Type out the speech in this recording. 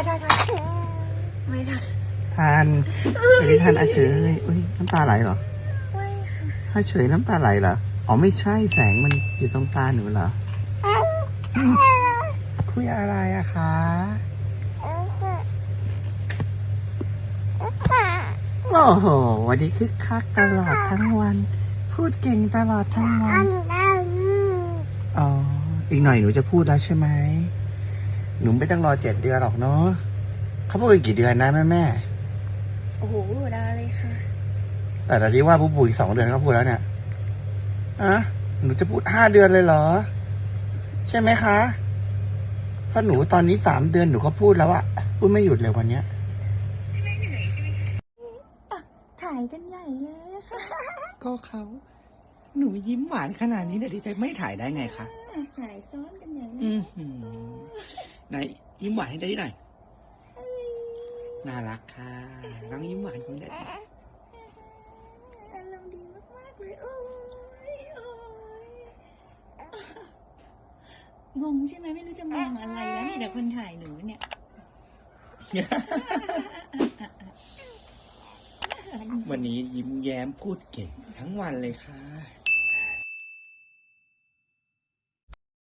ายถ่ายถ่ายไม่ถ่ายทานอันนี้ทานอาเฉยอุ้ยน้ำตาไหลเหรอไม่ค่ะอาเฉยน้ำตาไหลเหรออ๋อไม่ใช่แสงมันอยู่ตรงตาหนูเหรออืมคุยอะไรอะคะโอ้โหวันนี้คึกคักตลอดทั้งวัน พูดเก่งตลอดทั้งวันอ๋ออีกหน่อยหนูจะพูดแล้วใช่ไหม หนูไม่ต้องรอเจ็ดเดือนหรอกเนาะเขาพูดอีกกี่เดือนนะแม่แม่โอ้โหได้เลยค่ะๆแต่ตอนนี้ว่าปุ๊บอีกสองเดือนก็พูดแล้วเนี่ยอะหนูจะพูดห้าเดือนเลยเหรอ ใช่ไหมคะเพราะหนูตอนนี้สามเดือนหนูก็พูดแล้วอะพูดไม่หยุดเลยวันเนี้ยถ่ายกันใหญ่เลยค่ะ ก็เขาหนูยิ้มหวานขนาดนี้เดี๋ยวจะไม่ถ่ายได้ไงคะถ่ายซ้อนกันใหญ่เลอืยอหือ ไหนยิ้มหวานให้ได้หน่อยน่ารักค่ะน้องยิ้มหวานของเด็กอารมณ์ดีมากๆเลยโอ้ยโอ้ยงงใช่ไหมไม่รู้จะมองอะไรแล้วเนี่ยเดี๋ยวคนถ่ายหนูเนี่ยวันนี้ยิ้มแย้มพูดเก่งทั้งวันเลยค่ะ